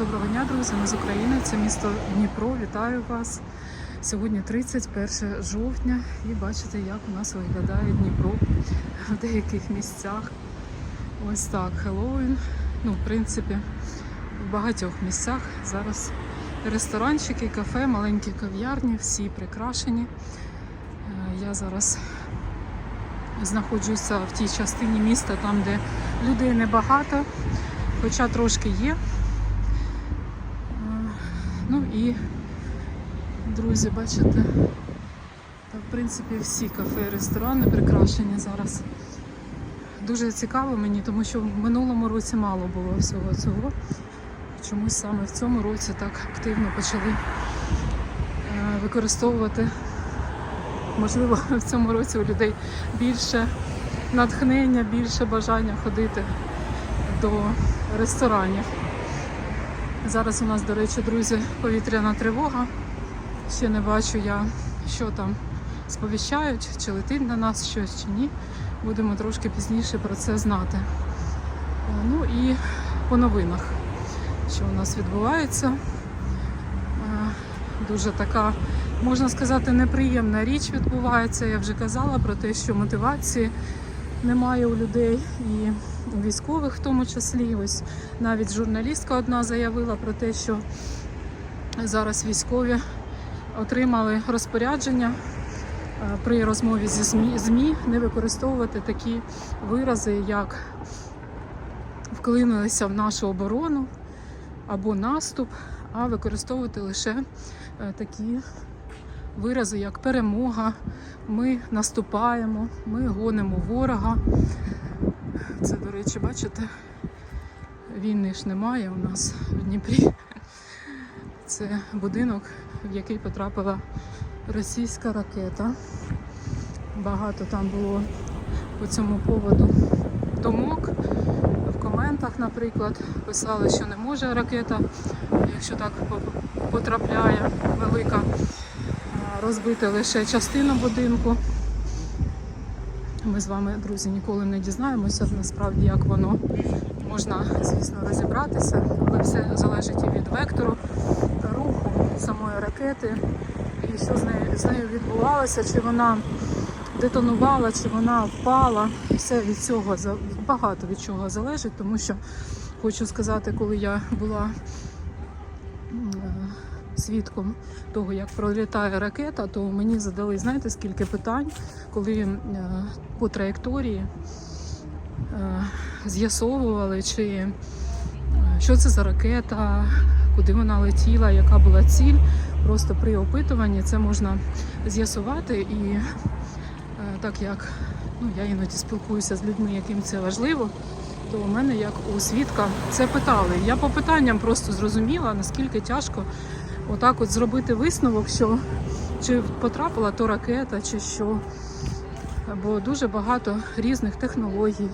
Доброго дня, друзі! Ми з України. Це місто Дніпро. Вітаю вас. Сьогодні 31 жовтня, і бачите, як у нас виглядає Дніпро в деяких місцях. Ось так, Хеллоуін. Ну, в принципі, в багатьох місцях зараз ресторанчики, кафе, маленькі кав'ярні, всі прикрашені. Е, Я зараз знаходжуся в тій частині міста, там, де людей небагато, хоча трошки є. І, друзі, бачите, та, в принципі всі кафе і ресторани прикрашені зараз. Дуже цікаво мені, тому що в минулому році мало було всього цього. Чомусь саме в цьому році так активно почали е, використовувати. Можливо, в цьому році у людей більше натхнення, більше бажання ходити до ресторанів. Зараз у нас, до речі, друзі, повітряна тривога. Ще не бачу я, що там сповіщають, чи летить на нас щось, чи ні. Будемо трошки пізніше про це знати. Е, Ну і по новинах, що у нас відбувається. Е, Дуже така, можна сказати, неприємна річ відбувається. Я вже казала про те, що мотивації немає у людей і у військових в тому числі. Ось навіть журналістка одна заявила про те, що зараз військові отримали розпорядження е, при розмові зі ЗМІ, ЗМІ не використовувати такі вирази, як вклинилися в нашу оборону або наступ, а використовувати лише е, такі вирази, як перемога, ми наступаємо, ми гонимо ворога. Це, до речі, бачите, війни ж немає у нас в Дніпрі. Це будинок, в який потрапила російська ракета. Багато там було по цьому поводу думок. В коментах, наприклад, писали, що не може ракета, якщо так потрапляє велика, а, розбити лише частину будинку. Ми з вами, друзі, ніколи не дізнаємося насправді, як воно можна, звісно, розібратися, але все залежить і від вектору руху самої ракети, і що з нею, з нею відбувалося, чи вона детонувала, чи вона впала. Все від цього багато від чого залежить, тому що хочу сказати, коли я була свідком того, як пролітає ракета, то мені задали, знаєте, скільки питань, коли е, по траєкторії е, з'ясовували, чи е, що це за ракета, куди вона летіла, яка була ціль. Просто при опитуванні це можна з'ясувати. І так як ну, я іноді спілкуюся з людьми, яким це важливо, то у мене, як у свідка, це питали. Я по питанням просто зрозуміла, наскільки тяжко отак от зробити висновок, що чи потрапила то ракета, чи що. Бо дуже багато різних технологій,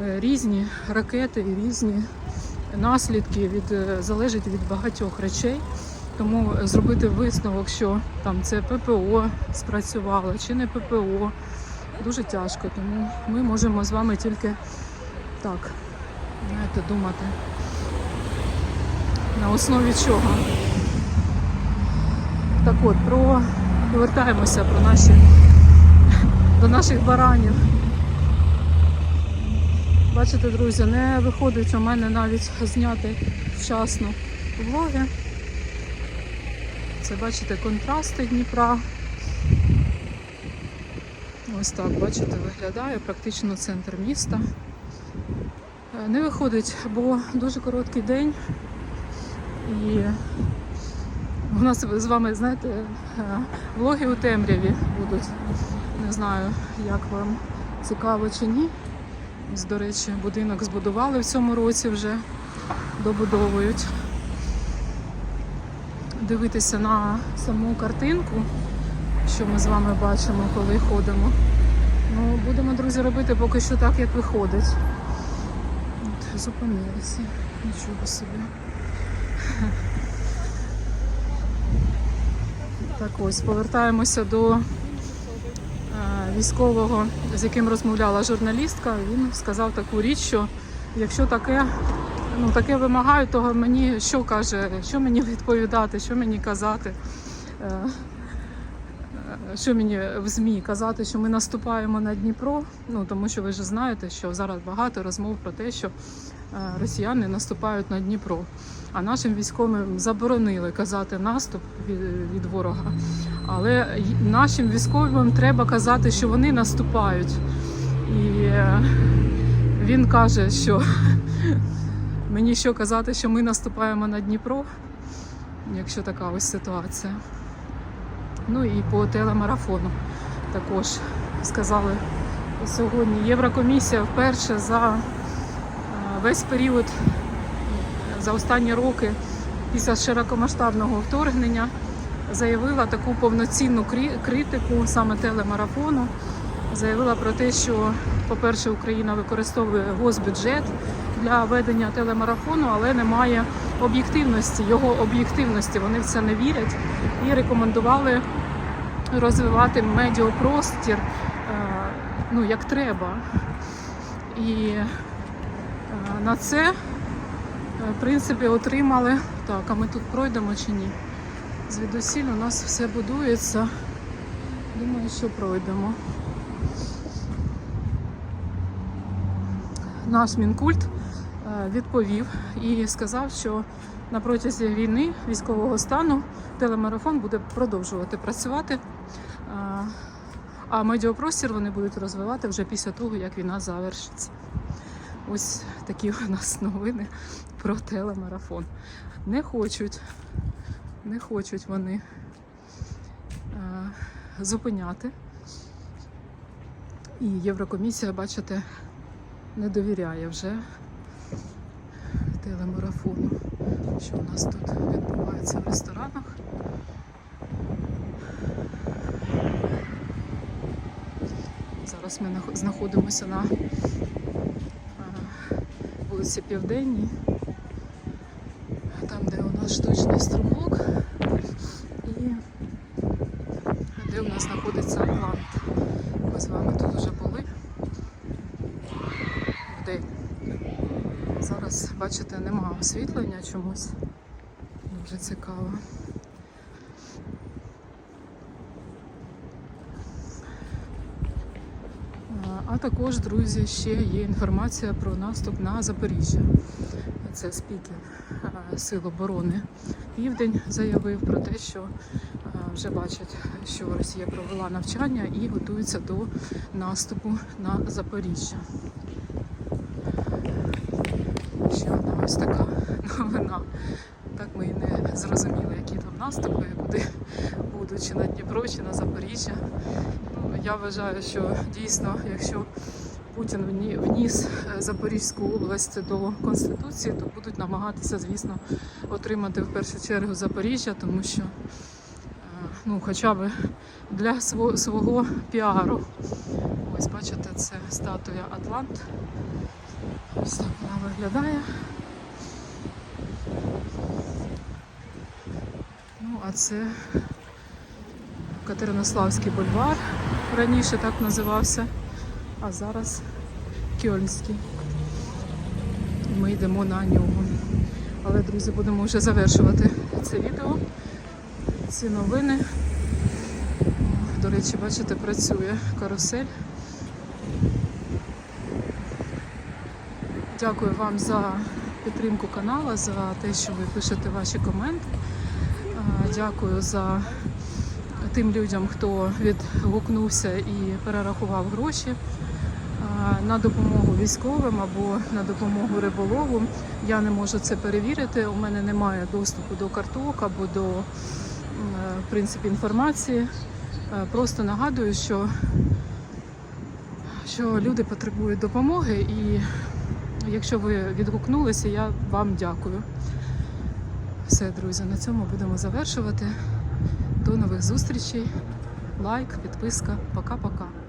е, е, різні ракети і різні наслідки від, е, залежить від багатьох речей. Тому зробити висновок, що там це ППО спрацювало чи не ППО, дуже тяжко. Тому ми можемо з вами тільки так, думати. На основі чого? Так от, про повертаємося про наші до наших баранів. Бачите, друзі, не виходить у мене навіть зняти вчасно влоги. Це бачите контрасти Дніпра. Ось так, бачите, виглядає практично центр міста. Е, Не виходить, бо дуже короткий день. І у нас з вами, знаєте, е, влоги у темряві будуть. Не знаю, як вам цікаво чи ні. Ось, До речі, будинок збудували в цьому році вже добудовують. Дивитися на саму картинку, що ми з вами бачимо, коли ходимо. Ну, будемо, друзі, робити поки що так, як виходить. От, зупинилися. Нічого собі. Так ось, повертаємося до е, військового, з яким розмовляла журналістка. Він сказав таку річ, що якщо таке ну, таке вимагають, то мені що каже, що мені відповідати, що мені казати. Е, е, Що мені в ЗМІ казати, що ми наступаємо на Дніпро? Ну тому що ви ж знаєте, що зараз багато розмов про те, що росіяни наступають на Дніпро. А нашим військовим заборонили казати наступ від, ворога. Але нашим військовим треба казати, що вони наступають. І е, він каже, що мені що казати, що ми наступаємо на Дніпро, якщо така ось ситуація. Ну і по телемарафону також сказали сьогодні. Єврокомісія вперше за е, весь період, за останні роки після широкомасштабного вторгнення заявила таку повноцінну критику саме телемарафону. Заявила про те, що, по-перше, Україна використовує госбюджет для ведення телемарафону, але немає об'єктивності, його об'єктивності. Вони в це не вірять і рекомендували розвивати медіапростір е, ну, як треба. І на це, е, в принципі, отримали. Так, а ми тут пройдемо чи ні? Звідусіль у нас все будується. Думаю, що пройдемо. Наш мінкульт е, відповів і сказав, що на протязі війни військового стану телемарафон буде продовжувати працювати. А, А медіапростір вони будуть розвивати вже після того, як війна завершиться. Ось такі у нас новини про телемарафон. Не хочуть, не хочуть вони е, зупиняти. І Єврокомісія, бачите, не довіряє вже телемарафону. Що у нас тут відбувається в ресторанах? Зараз ми знаходимося на вулиці Південній, там, де у нас штучний струмок, і де у нас знаходиться Атлант. Ми з вами тут вже були вдень. Зараз, бачите, немає освітлення чомусь. Дуже цікаво. А, А також, друзі, ще є інформація про наступ на Запоріжжя. Це спікер Сил оборони Південь заявив про те, що вже бачать, що Росія провела навчання і готується до наступу на Запоріжжя. Ще одна ось така новина. Так ми і не зрозуміли, які там наступи, куди будуть, чи на Дніпро, чи на Запоріжжя. Я вважаю, що дійсно, якщо Путін вніс е, Запорізьку область до Конституції, то будуть намагатися, звісно, отримати в першу чергу Запоріжжя, тому що е, ну, хоча б для свого, свого піару. Ось бачите, це статуя Атлант. Ось так вона виглядає. Ну, а це Катеринославський бульвар. Раніше так називався, а зараз Кьольнський. Ми йдемо на нього. Але, друзі, будемо вже завершувати це відео. Ці новини. До речі, бачите, працює карусель. Дякую вам за підтримку каналу, за те, що ви пишете ваші коменти. Дякую за тим людям, хто відгукнувся і перерахував гроші на допомогу військовим або на допомогу риболову. Я не можу це перевірити. У мене немає доступу до карток або до е, в принципі, інформації. Е, Просто нагадую, що, що люди потребують допомоги і Якщо ви відгукнулися, я вам дякую. Все, друзі, на цьому будемо завершувати. До нових зустрічей. Лайк, підписка. Пока-пока.